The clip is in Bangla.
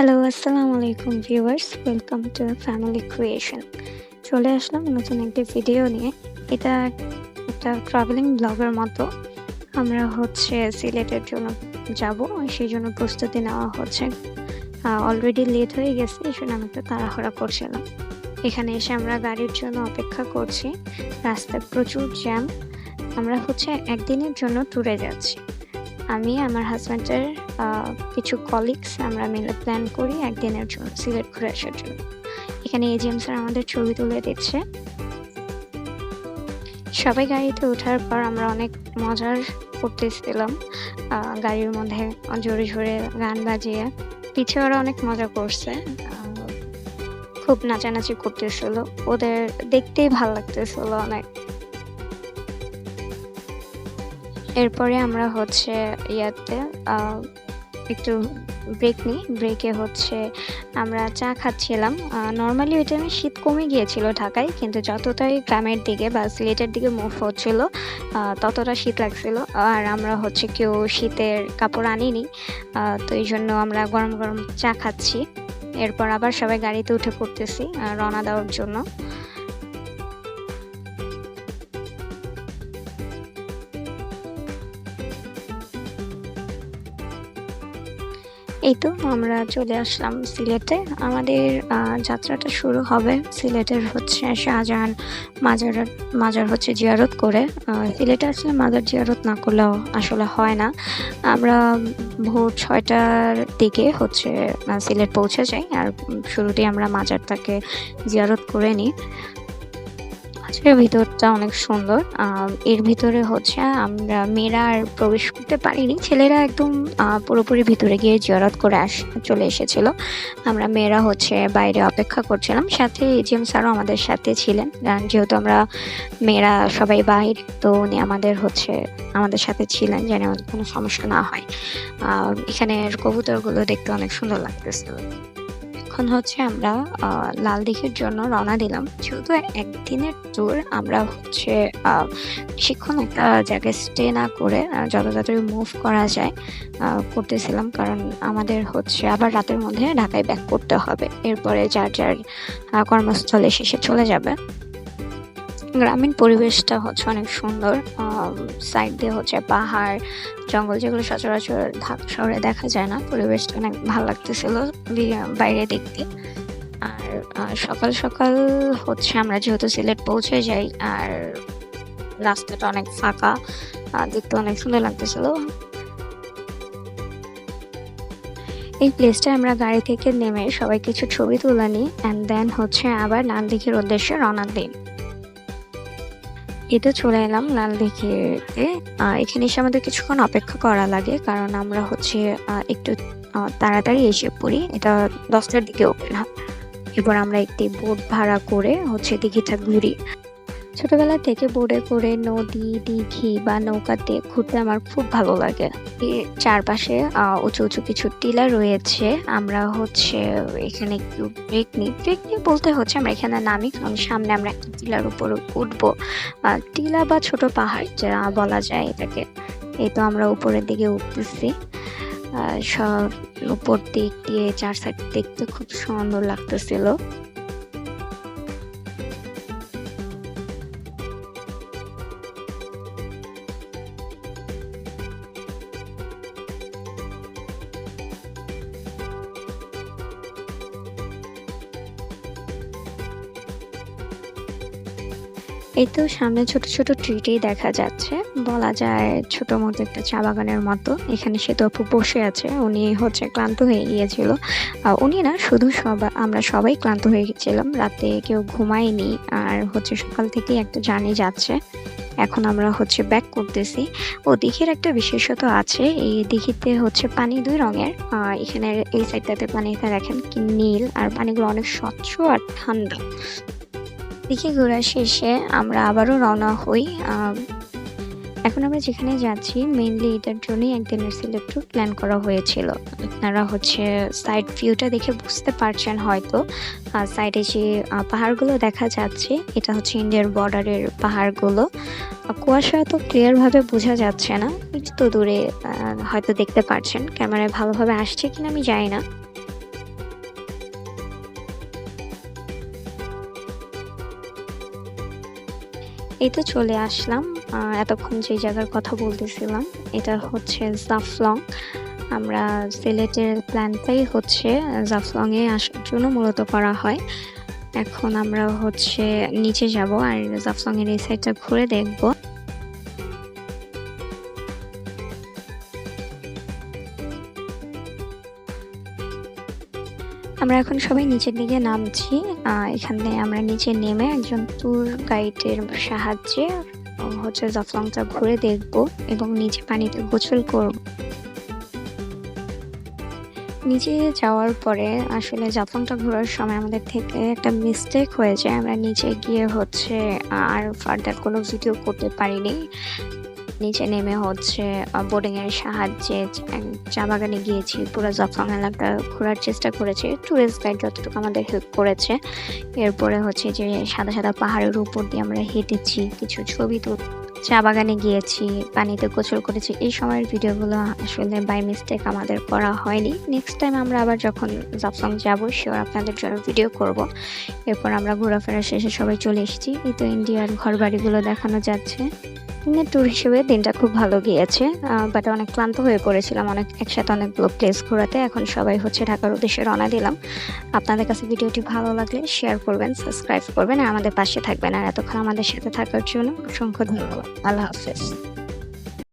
হ্যালো আসসালামু আলাইকুম viewers welcome to family creation চলে আসলাম নতুন একটি ভিডিও নিয়ে। এটা একটা ট্রাভেলিং ব্লগের মতো। আমরা হচ্ছে সিলেটের জন্য যাব। সেই জন্য প্রস্তুতি নেওয়া হচ্ছে। অলরেডি লেট হয়ে গেছে, এই জন্য আমি একটু তাড়াহুড়া করছিলাম। এখানে এসে আমরা গাড়ির জন্য অপেক্ষা করছি। রাস্তায় প্রচুর জ্যাম আমরা হচ্ছে একদিনের জন্য ট্যুরে যাচ্ছি। আমি, আমার হাজব্যান্ডের কিছু কলিগস আমরা মিলে প্ল্যান করি একদিনের জন্য, সিলেট ঘুরে আসার জন্য। এখানে এজিএম স্যার আমাদের ছবি তুলে দিচ্ছে। সবাই গাড়িতে ওঠার পর আমরা অনেক মজার করতেছিলাম গাড়ির মধ্যে জোরে জোরে গান বাজিয়ে। পিছে ওরা অনেক মজা করছে। খুব নাচানাচি করতেছিল। ওদের দেখতেই ভালো লাগতেছিল অনেক। এরপরে আমরা হচ্ছে ইয়াতে একটু ব্রেক নিই। ব্রেকে হচ্ছে আমরা চা খাচ্ছিলাম। নর্মালি ওই টাইমে শীত কমে গিয়েছিল ঢাকায়, কিন্তু যতটাই গ্রামের দিকে বা সিলেটের দিকে মুভ হচ্ছিল ততটা শীত লাগছিল। আর আমরা হচ্ছে কেউ শীতের কাপড় আনিনি তো এই জন্য আমরা গরম গরম চা খাচ্ছি। এরপর আবার সবাই গাড়িতে উঠে পড়তেছি রওনা দেওয়ার জন্য। এই তো আমরা চলে আসলাম সিলেটে। আমাদের যাত্রাটা শুরু হবে সিলেটের হচ্ছে শাহজাহান মাজার মাজার হচ্ছে জিয়ারত করে। সিলেটে আসলে মাজার জিয়ারত না করলেও আসলে হয় না। আমরা ভোর ছয়টার দিকে হচ্ছে সিলেট পৌঁছে যাই। আর শুরুতেই আমরা মাজারটাকে জিয়ারত করে নিই। আজকের ভিতরটা অনেক সুন্দর। এর ভিতরে হচ্ছে আমরা মেয়েরা আর প্রবেশ করতে পারিনি। ছেলেরা একদম পুরোপুরি ভিতরে গিয়ে জিয়ারত করে আস চলে এসেছিল। আমরা মেয়েরা হচ্ছে বাইরে অপেক্ষা করছিলাম। সাথে এজিএম স্যারও আমাদের সাথে ছিলেন। আহ, যেহেতু আমরা মেয়েরা সবাই বাইরে তো উনি আমাদের হচ্ছে আমাদের সাথে ছিলেন যেন কোনো সমস্যা না হয়। এখানের কবুতরগুলো দেখতে অনেক সুন্দর লাগতেছিল এখন হচ্ছে আমরা লাল দিঘির জন্য রওনা দিলাম। যেহেতু একদিনের ট্যুর আমরা হচ্ছে আহ, বেশিক্ষণ একটা জায়গায় স্টে না করে যত তাড়াতাড়ি মুভ করা যায় করতেছিলাম। কারণ আমাদের হচ্ছে আবার রাতের মধ্যে ঢাকায় ব্যাক করতে হবে। এরপরে যার যার কর্মস্থলে শেষে চলে যাবে। গ্রামীণ পরিবেশটা হচ্ছে অনেক সুন্দর। সাইড দিয়ে হচ্ছে পাহাড়, জঙ্গল যেগুলো সচরাচর ঢাকা শহরে দেখা যায় না, পরিবেশটা অনেক ভালো লাগতেছিল বাইরে দেখতে। আর সকাল সকাল হচ্ছে আমরা যেহেতু সিলেট পৌঁছে যাই, আর রাস্তাটা অনেক ফাঁকা দেখতে অনেক সুন্দর লাগতেছিল। এই প্লেসটা আমরা গাড়ি থেকে নেমে সবাই কিছু ছবি তুলে নিই অ্যান্ড দেন হচ্ছে আবার দিঘির উদ্দেশ্যে রওনা দিই। তো চলে এলাম লাল দিঘিতে। এখানে এসে আমাদের কিছুক্ষণ অপেক্ষা করা লাগে, কারণ আমরা হচ্ছে একটু তাড়াতাড়ি এসে পড়ি। এটা দশটার দিকে ওপেন হয় এরপর আমরা একটি বোট ভাড়া করে হচ্ছে দিঘিটা ঘুরি। ছোটবেলা থেকে বোটে করে নদী, দিঘি বা নৌকাতে ঘুরতে আমার খুব ভালো লাগে। চারপাশে উঁচু উঁচু কিছু টিলা রয়েছে। আমরা হচ্ছে এখানে একটু ব্রেক নিই ব্রেক নিয়ে বলতে হচ্ছে আমরা এখানে নামি কারণ সামনে আমরা একটা টিলার উপর উঠবো। টিলা বা ছোট পাহাড় যা বলা যায় এটাকে। এই তো আমরা উপরের দিকে উঠতেছি। সব উপর দিক দিয়ে চার সাইড দেখতে খুব সুন্দর লাগতেছিল। এই তো সামনে ছোট ছোট ট্রিটেই দেখা যাচ্ছে। বলা যায় ছোট মতো একটা চা বাগানের মতো। এখানে সেতু আপু বসে আছে। উনি হচ্ছে ক্লান্ত হয়ে গিয়েছিল। উনি না শুধু সবাই আমরা সবাই ক্লান্ত হয়ে গেছিলাম রাতে কেউ ঘুমায়নি। আর হচ্ছে সকাল থেকেই একটা জার্নি যাচ্ছে। এখন আমরা হচ্ছে ব্যাক করতেছি। ও দিঘির একটা বিশেষত আছে। এই দিঘিতে হচ্ছে পানি দুই রঙের। এখানে এই সাইডটাতে পানিটা দেখেন কি নীল। আর পানিগুলো অনেক স্বচ্ছ আর ঠান্ডা। দিকে ঘোরা শেষে আমরা আবারও রওনা হই এখন আমরা যেখানে যাচ্ছি মেইনলি এটার জন্যই একদিনের সিলেট ট্যুর প্ল্যান করা হয়েছিল। আপনারা হচ্ছে সাইড ভিউটা দেখে বুঝতে পারছেন হয়তো। সাইডে যে পাহাড়গুলো দেখা যাচ্ছে, এটা হচ্ছে ইন্ডিয়ার বর্ডারের পাহাড়গুলো। কুয়াশা তো ক্লিয়ারভাবে বোঝা যাচ্ছে না, একটু দূরে হয়তো দেখতে পারছেন। ক্যামেরায় ভালোভাবে আসছে কিনা আমি জানি না। এই তো চলে আসলাম। এতক্ষণ যে জায়গার কথা বলতেছিলাম, এটা হচ্ছে জাফলং। আমরা সিলেটের প্ল্যানটাই হচ্ছে জাফলং এ আসার জন্য মূলত করা হয়। এখন আমরা হচ্ছে নিচে যাব, আর জাফলং এর এই সাইডটা ঘুরে দেখব। আমরা এখন সবাই নিচের দিকে নামছি। এখানে আমরা নিচে নেমে একজন ট্যুর গাইডের সাহায্যে হচ্ছে জাফলংটা ঘুরে দেখব এবং নিচে পানিতে গোসল করব। নিচে যাওয়ার পরে আসলে জাফলংটা ঘোরার সময় আমাদের থেকে একটা মিস্টেক হয়ে যায় আমরা নিচে গিয়ে হচ্ছে আর ফার্দার কোনো ভিডিও করতে পারিনি। নিচে নেমে হচ্ছে বোর্ডিং এর সাহায্যে চা বাগানে গিয়েছি। পুরো জাফলং এলাকা ঘোরার চেষ্টা করেছি। টুরিস্ট গাইড যতটুকু আমাদের হেল্প করেছে। এরপরে হচ্ছে যে, সাদা সাদা পাহাড়ের উপর দিয়ে আমরা হেঁটেছি, কিছু ছবি তো চা বাগানে গিয়েছি, পানিতে গোসল করেছি। এই সময়ের ভিডিওগুলো আসলে বাই মিস্টেক আমাদের করা হয়নি। নেক্সট টাইম আমরা আবার যখন জাফলং যাব শিওর আপনাদের জন্য ভিডিও করব। এরপর আমরা ঘোরাফেরা শেষে সবাই চলে এসেছি। এই তো ইন্ডিয়ার ঘর বাড়িগুলো দেখানো যাচ্ছে। ট্যুর হিসেবে দিনটা খুব ভালো গিয়েছে বাট অনেক ক্লান্ত হয়ে পড়েছিলাম, অনেক একসাথে অনেকগুলো প্লেস ঘোরাতে, এখন সবাই হচ্ছে ঢাকার উদ্দেশ্যে রওনা দিলাম। আপনাদের কাছে ভিডিওটি ভালো লাগলে শেয়ার করবেন সাবস্ক্রাইব করবেন, আর আমাদের পাশে থাকবেন। আর এতক্ষণ আমাদের সাথে থাকার জন্য অসংখ্য ধন্যবাদ। আল্লাহ হাফেজ।